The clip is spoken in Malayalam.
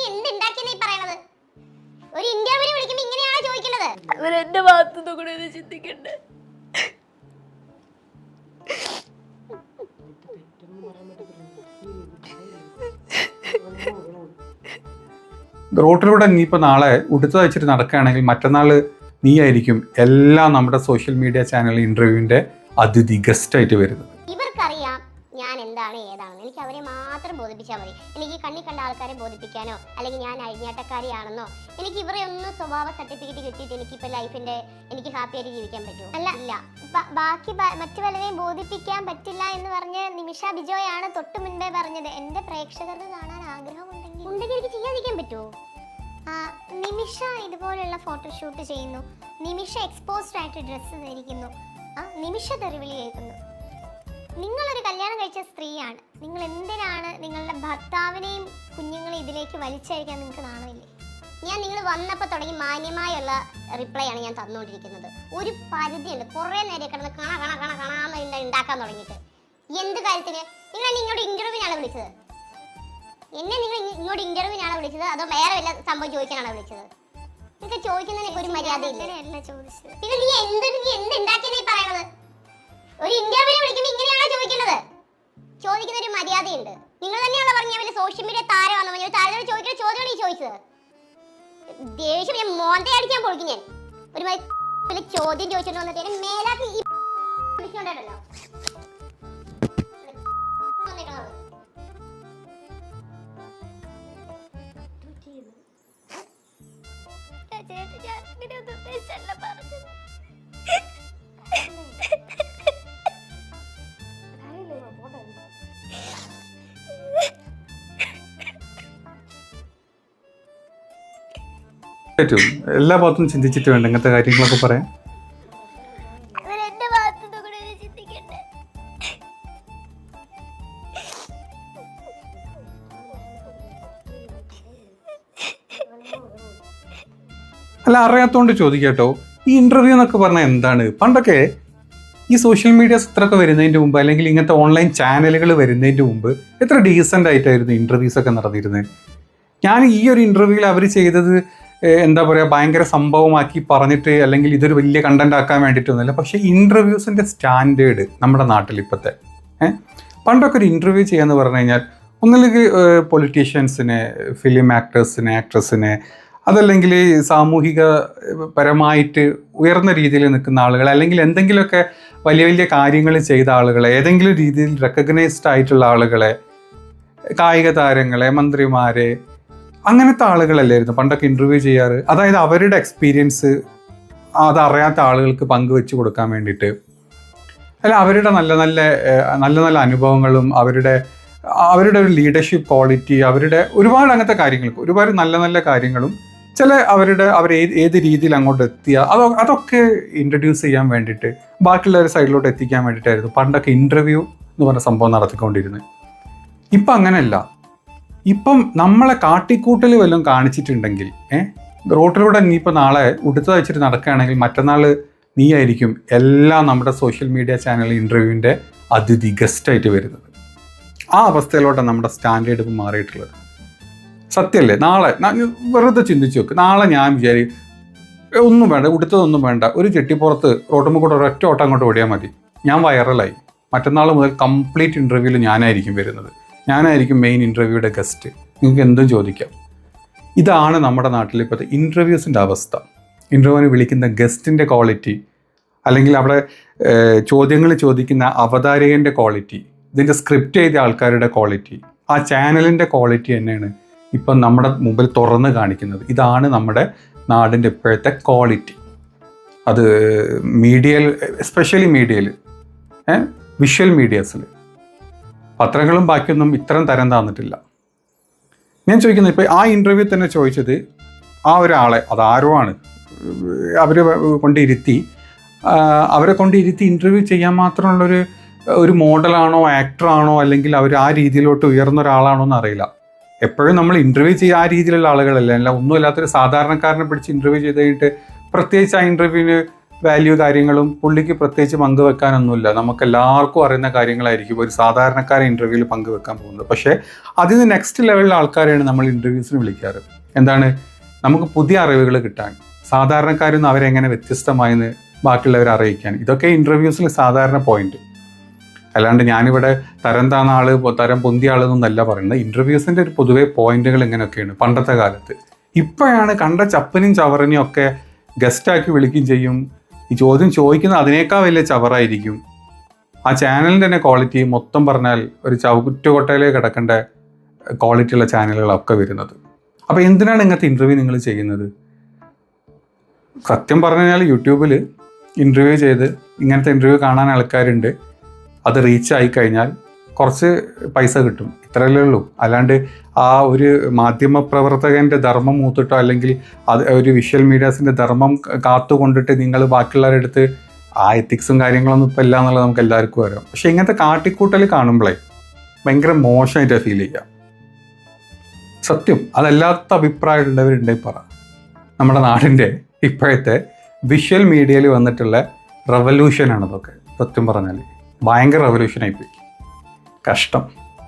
നീ എന്ത് ഉണ്ടാക്കിയെന്നീ പറയണത്? ഒരു ഇന്റർവ്യൂ വിളിക്കുമ്പോ ഇങ്ങനെയാണ് ചോദിക്കുന്നത് എന്റെ ഭാഗത്തുനിന്ന് കൂടെ ഒന്ന് ചിന്തിക്കണ്ടേ? റോട്ടിലൂടെ നീ ഇപ്പോൾ നാളെ ഉടുത്ത് വെച്ചിട്ട് നടക്കുകയാണെങ്കിൽ മറ്റന്നാൾ നീ ആയിരിക്കും എല്ലാ നമ്മുടെ സോഷ്യൽ മീഡിയ ചാനൽ ഇന്റർവ്യൂവിന്റെ അതിഥി ഗസ്റ്റായിട്ട് വരുന്നത്. ഞാൻ എന്താണ് ഏതാണെന്ന് എനിക്ക് അവരെ മാത്രം ബോധിപ്പിച്ചാൽ മതി. എനിക്ക് കണ്ണി കണ്ട ആൾക്കാരെ ബോധിപ്പിക്കാനോ അല്ലെങ്കിൽ ഞാൻ അഴിഞ്ഞാട്ടക്കാരിയാണെന്നോ എനിക്ക് ഇവരെ ഒന്നും സ്വഭാവ സർട്ടിഫിക്കറ്റ് കിട്ടിയിട്ട് എനിക്കിപ്പോൾ ലൈഫിന്റെ എനിക്ക് ഹാപ്പി ആയിട്ട് ജീവിക്കാൻ പറ്റുമോ? അല്ല ഇല്ല. ബാക്കി മറ്റു പലരെയും ബോധിപ്പിക്കാൻ പറ്റില്ല എന്ന് പറഞ്ഞ് നിമിഷ ബിജോയാണ് തൊട്ടു മുൻപേ പറഞ്ഞത്. എന്റെ പ്രേക്ഷകർക്ക് കാണാൻ ആഗ്രഹമുണ്ടെങ്കിൽ. ഉണ്ടെങ്കിൽ എനിക്ക് ചെയ്യാതിരിക്കാൻ പറ്റുമോ? നിമിഷ ഇതുപോലുള്ള ഫോട്ടോഷൂട്ട് ചെയ്യുന്നു. നിമിഷ എക്സ്പോസ്ഡ് ആയിട്ട് ഡ്രസ്സ് ധരിക്കുന്നു. നിമിഷ തെറിവിളി കേൾക്കുന്നു. നിങ്ങളൊരു കല്യാണം കഴിച്ച സ്ത്രീയാണ്. നിങ്ങൾ എന്തിനാണ് നിങ്ങളുടെ ഭർത്താവിനെയും കുഞ്ഞുങ്ങളെയും ഇതിലേക്ക് വലിച്ചയക്കാൻ നിങ്ങൾക്ക് നാണമില്ലേ? ഞാൻ നിങ്ങൾ വന്നപ്പോൾ തുടങ്ങി മാന്യമായുള്ള റിപ്ലൈ ആണ് ഞാൻ തന്നുകൊണ്ടിരിക്കുന്നത്. ഒരു പരിധിയുണ്ട്. കുറേ നേരം കിടന്ന് കണ കണ കണ കണാന്ന് ഉണ്ടാക്കാൻ തുടങ്ങിയിട്ട്. എന്ത് കാര്യത്തിന്? നിങ്ങൾ എന്നെ ഇങ്ങോട്ട് ഇന്റർവ്യൂവിനാണ് വിളിച്ചത്. എന്നെ നിങ്ങൾ ഇങ്ങ- ഇങ്ങോട്ട് ഇന്റർവ്യൂവിനാണ് വിളിച്ചത്? അതോ വേറെ വല്ല സംഭവം ചോദിക്കാനാണ് വിളിച്ചത്? നിങ്ങൾക്ക് ചോദിക്കുന്നതിന് ഒരു മര്യാദ ഇല്ല ചോദിച്ചത്. നിങ്ങൾ നീ എന്ത് ദേഷ്യം ഞാൻ മോന്തേ അടിക്കാൻ പൊളിക്കും ഞാൻ ഒരു മാതിരി ചോദ്യം ചോദിച്ചിട്ട് വന്നിട്ട് എന്നെ മേലാക്കി ഈ. ചേച്ചി ഞാൻ അങ്ങനെ ഒന്നും ഉദ്ദേശിച്ചല്ല പറഞ്ഞത് പറ്റും. എല്ലാ ഭാഗത്തും ചിന്തിച്ചിട്ട് വേണ്ട ഇങ്ങനത്തെ കാര്യങ്ങളൊക്കെ പറയാൻ ഒന്ന് അല്ല അറിയാത്തോണ്ട് ചോദിക്കട്ടോ. ഈ ഇന്റർവ്യൂ എന്നൊക്കെ പറഞ്ഞാൽ എന്താണ്? പണ്ടൊക്കെ ഈ സോഷ്യൽ മീഡിയാസ് ഇത്രയൊക്കെ വരുന്നതിന്റെ മുമ്പ് അല്ലെങ്കിൽ ഇങ്ങനത്തെ ഓൺലൈൻ ചാനലുകൾ വരുന്നതിന്റെ മുമ്പ് എത്ര ഡീസന്റ് ആയിട്ടായിരുന്നു ഇന്റർവ്യൂസ് ഒക്കെ നടന്നിരുന്നത്? ഞാൻ ഈ ഒരു ഇന്റർവ്യൂവിൽ അവർ ചെയ്തത് എന്താ പറയുക ഭയങ്കര സംഭവമാക്കി പറഞ്ഞിട്ട് അല്ലെങ്കിൽ ഇതൊരു വലിയ കണ്ടന്റ് ആക്കാൻ വേണ്ടിയിട്ടൊന്നുമില്ല. പക്ഷേ ഇന്റർവ്യൂസിന്റെ സ്റ്റാൻഡേർഡ് നമ്മുടെ നാട്ടിൽ ഇപ്പോഴത്തെ ഏഹ് പണ്ടൊക്കെ ഒരു ഇന്റർവ്യൂ ചെയ്യാന്ന് പറഞ്ഞു കഴിഞ്ഞാൽ ഒന്നില്ലെങ്കിൽ പൊളിറ്റീഷ്യൻസിനെ ഫിലിം ആക്ടേഴ്സിനെ ആക്ട്രസിനെ അതല്ലെങ്കിൽ സാമൂഹിക പരമായിട്ട് ഉയർന്ന രീതിയിൽ നിൽക്കുന്ന ആളുകൾ അല്ലെങ്കിൽ എന്തെങ്കിലുമൊക്കെ വലിയ വലിയ കാര്യങ്ങൾ ചെയ്ത ആളുകളെ ഏതെങ്കിലും രീതിയിൽ റെക്കഗ്നൈസ്ഡ് ആയിട്ടുള്ള ആളുകളെ കായിക താരങ്ങളെ മന്ത്രിമാരെ അങ്ങനത്തെ ആളുകളല്ലായിരുന്നു. പണ്ടൊക്കെ ഇന്റർവ്യൂ ചെയ്യാറ്. അതായത് അവരുടെ എക്സ്പീരിയൻസ് അതറിയാത്ത ആളുകൾക്ക് പങ്കുവെച്ച് കൊടുക്കാൻ വേണ്ടിയിട്ട്. അല്ല അവരുടെ നല്ല നല്ല നല്ല നല്ല അനുഭവങ്ങളും അവരുടെ അവരുടെ ഒരു ലീഡർഷിപ്പ് ക്വാളിറ്റി അവരുടെ ഒരുപാട് അങ്ങനത്തെ കാര്യങ്ങൾ ഒരുപാട് നല്ല നല്ല കാര്യങ്ങളും ചില അവരുടെ അവർ ഏത് ഏത് രീതിയിൽ അങ്ങോട്ട് എത്തിയ അതോ അതൊക്കെ ഇൻട്രൊഡ്യൂസ് ചെയ്യാൻ വേണ്ടിയിട്ട് ബാക്കിയുള്ള ഒരു സൈഡിലോട്ട് എത്തിക്കാൻ വേണ്ടിയിട്ടായിരുന്നു പണ്ടൊക്കെ ഇന്റർവ്യൂ എന്ന് പറഞ്ഞ സംഭവം നടത്തിക്കൊണ്ടിരുന്നത്. ഇപ്പം അങ്ങനെയല്ല ഇപ്പം നമ്മളെ കാട്ടിക്കൂട്ടൽ വല്ലതും കാണിച്ചിട്ടുണ്ടെങ്കിൽ ഏഹ് റോട്ടിലൂടെ നീ ഇപ്പം നാളെ ഉടുത്ത വെച്ചിട്ട് നടക്കുകയാണെങ്കിൽ മറ്റന്നാൾ നീ ആയിരിക്കും എല്ലാം നമ്മുടെ സോഷ്യൽ മീഡിയ ചാനൽ ഇന്റർവ്യൂവിന്റെ അതിഥി ഗസ്റ്റായിട്ട് വരുന്നത്. ആ അവസ്ഥയിലോട്ടാണ് നമ്മുടെ സ്റ്റാൻഡേർഡ് ഇപ്പം മാറിയിട്ടുള്ളത്. സത്യമല്ലേ നാളെ വെറുതെ ചിന്തിച്ച് നോക്ക്. നാളെ ഞാൻ വിചാരി ഒന്നും വേണ്ട ഉടുത്തതൊന്നും വേണ്ട. ഒരു ചെട്ടിപ്പുറത്ത് റോട്ടുമ്പോൾ കൂടെ ഒരൊറ്റ ഓട്ടം അങ്ങോട്ട് ഓടിയാൽ മതി. ഞാൻ വൈറലായി മറ്റന്നാൾ മുതൽ കംപ്ലീറ്റ് ഇന്റർവ്യൂവിൽ ഞാനായിരിക്കും വരുന്നത്. ഞാനായിരിക്കും മെയിൻ ഇന്റർവ്യൂയുടെ ഗസ്റ്റ് നിങ്ങൾക്ക് എന്തും ചോദിക്കാം. ഇതാണ് നമ്മുടെ നാട്ടിൽ ഇപ്പോഴത്തെ ഇന്റർവ്യൂസിന്റെ അവസ്ഥ. ഇന്റർവ്യൂവിന് വിളിക്കുന്ന ഗസ്റ്റിന്റെ ക്വാളിറ്റി അല്ലെങ്കിൽ അവിടെ ചോദ്യങ്ങൾ ചോദിക്കുന്ന അവതാരകന്റെ ക്വാളിറ്റി ഇതിന്റെ സ്ക്രിപ്റ്റ് ചെയ്ത ആൾക്കാരുടെ ക്വാളിറ്റി ആ ചാനലിന്റെ ക്വാളിറ്റി തന്നെയാണ് ഇപ്പം നമ്മുടെ മുമ്പിൽ തുറന്ന് കാണിക്കുന്നത്. ഇതാണ് നമ്മുടെ നാടിന്റെ ഇപ്പോഴത്തെ ക്വാളിറ്റി അത് മീഡിയയിൽ എസ്പെഷ്യലി മീഡിയയിൽ വിഷ്വൽ മീഡിയാസിൽ പത്രങ്ങളും ബാക്കിയൊന്നും ഇത്രയും തരം തന്നിട്ടില്ല. ഞാൻ ചോദിക്കുന്നത് ഇപ്പോൾ ആ ഇന്റർവ്യൂ തന്നെ ചോദിച്ചത് ആ ഒരാളെ അതാരോ ആണ് അവരെ കൊണ്ടിരുത്തി അവരെ കൊണ്ടിരുത്തി ഇന്റർവ്യൂ ചെയ്യാൻ മാത്രമുള്ളൊരു ഒരു മോഡലാണോ ആക്ടറാണോ അല്ലെങ്കിൽ അവർ ആ രീതിയിലോട്ട് ഉയർന്ന ഒരാളാണോ എന്ന് അറിയില്ല. എപ്പോഴും നമ്മൾ ഇന്റർവ്യൂ ചെയ്യുക ആ രീതിയിലുള്ള ആളുകളല്ല അല്ല ഒന്നുമില്ലാത്തൊരു സാധാരണക്കാരനെ പിടിച്ച് ഇന്റർവ്യൂ ചെയ്ത് കഴിഞ്ഞിട്ട് പ്രത്യേകിച്ച് ആ ഇന്റർവ്യൂവിന് വാല്യൂ കാര്യങ്ങളും പുള്ളിക്ക് പ്രത്യേകിച്ച് പങ്കുവെക്കാനൊന്നുമില്ല. നമുക്ക് എല്ലാവർക്കും അറിയുന്ന കാര്യങ്ങളായിരിക്കും ഒരു സാധാരണക്കാരെ ഇന്റർവ്യൂവിൽ പങ്കുവെക്കാൻ പോകുന്നത്. പക്ഷേ അതിന് നെക്സ്റ്റ് ലെവലിലെ ആൾക്കാരെയാണ് നമ്മൾ ഇന്റർവ്യൂസിന് വിളിക്കാറ്. എന്താണ്? നമുക്ക് പുതിയ അറിവുകൾ കിട്ടാൻ. സാധാരണക്കാരിൽ നിന്ന് അവരെങ്ങനെ വ്യത്യസ്തമായെന്ന് ബാക്കിയുള്ളവരെ അറിയിക്കാൻ. ഇതൊക്കെ ഇന്റർവ്യൂസിൽ സാധാരണ പോയിന്റ് അല്ലാണ്ട് ഞാനിവിടെ തരം താന്ന ആൾ തരം പൊന്തിയ ആളെന്നല്ല പറയുന്നത്. ഇന്റർവ്യൂസിന്റെ ഒരു പൊതുവേ പോയിന്റുകൾ ഇങ്ങനെയൊക്കെയാണ് പണ്ടത്തെ കാലത്ത്. ഇപ്പോഴാണ് കണ്ട ചപ്പനും ചവറിനെയും ഒക്കെ ഗസ്റ്റാക്കി വിളിക്കുകയും ചെയ്യും. ഈ ചോദ്യം ചോദിക്കുന്ന അതിനേക്കാൾ വലിയ ചവറായിരിക്കും. ആ ചാനലിന്റെ തന്നെ ക്വാളിറ്റി മൊത്തം പറഞ്ഞാൽ ഒരു ചവിറ്റുകൊട്ടയിലേക്ക് കിടക്കേണ്ട ക്വാളിറ്റി ഉള്ള ചാനലുകളൊക്കെ വരുന്നത്. അപ്പോൾ എന്തിനാണ് ഇങ്ങനത്തെ ഇന്റർവ്യൂ നിങ്ങൾ ചെയ്യുന്നത്? സത്യം പറഞ്ഞു കഴിഞ്ഞാൽ യൂട്യൂബിൽ ഇന്റർവ്യൂ ചെയ്ത് ഇങ്ങനത്തെ ഇന്റർവ്യൂ കാണാൻ ആൾക്കാരുണ്ട്. അത് റീച്ച് ആയി കഴിഞ്ഞാൽ കുറച്ച് പൈസ കിട്ടും. ഇത്രയല്ലേ ഉള്ളൂ. അല്ലാണ്ട് ആ ഒരു മാധ്യമ പ്രവർത്തകന്റെ ധർമ്മം മൂത്തിട്ടോ അല്ലെങ്കിൽ അത് ഒരു വിഷ്വൽ മീഡിയാസിന്റെ ധർമ്മം കാത്തുകൊണ്ടിട്ട് നിങ്ങൾ ബാക്കിയുള്ളവരുടെ അടുത്ത് ആ എത്തിക്സും കാര്യങ്ങളൊന്നും ഇപ്പം ഇല്ല എന്നുള്ളത് നമുക്ക് എല്ലാവർക്കും അറിയാം. പക്ഷെ ഇങ്ങനത്തെ കാട്ടിക്കൂട്ടൽ കാണുമ്പോഴേ ഭയങ്കര മോശമായിട്ട് ഫീൽ ചെയ്യുക സത്യം അതല്ലാത്ത അഭിപ്രായം ഉള്ളവരുണ്ടെങ്കിൽ പറ. നമ്മുടെ നാടിന്റെ ഇപ്പോഴത്തെ വിഷ്വൽ മീഡിയയിൽ വന്നിട്ടുള്ള റവല്യൂഷനാണ് ഇതൊക്കെ സത്യം പറഞ്ഞാൽ ഭയങ്കര റവല്യൂഷനായിപ്പോയി കഷ്ടം.